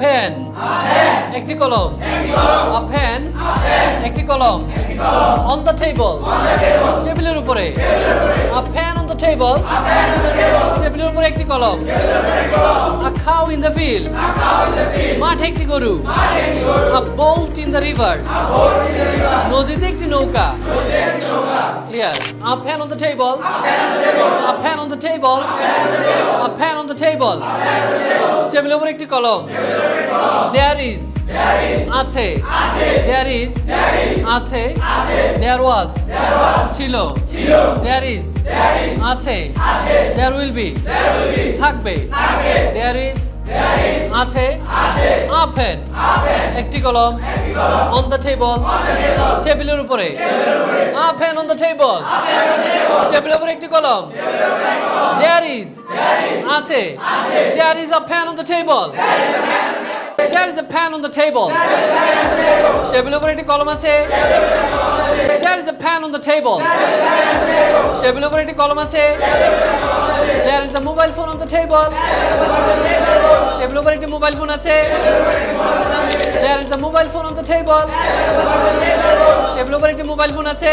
Pen একটি কলম a pen একটি কলম অন দ্য টেবল টেবিলের উপরে a pen on the table টেবিলের উপরে একটি কলম খাও ইন দ্য ফিল্ড মাঠে একটি গরু বোল্ট ইন দ্য রিভার নদীতে একটি নৌকা clear a pen on the table a pen on the table a pen on the table টেবিলের উপর একটি কলম। দেয়ার ইজ আছে। দেয়ার ইজ আছে। দেয়ার ওয়াজ ছিল। দেয়ার ইজ আছে। দেয়ার উইল বি থাকবে। দেয়ার ইজ আছে, আপেন, একটি কলম অন দ্য টেবল টেবিলের উপরে, আপেন অন দ্য টেবল টেবিলের উপরে একটি কলম দেয়ার ইজ আছে there is a fan on the table There is a pan on the table. টেবিলের কলম আছে, There is a pan on the table. টেবিলের উপরে কলম আছে, There is a mobile phone on the table. টেবিলের উপরে একটি মোবাইল ফোন আছে There is a mobile phone on the table. টেবিলের উপরে একটি মোবাইল ফোন আছে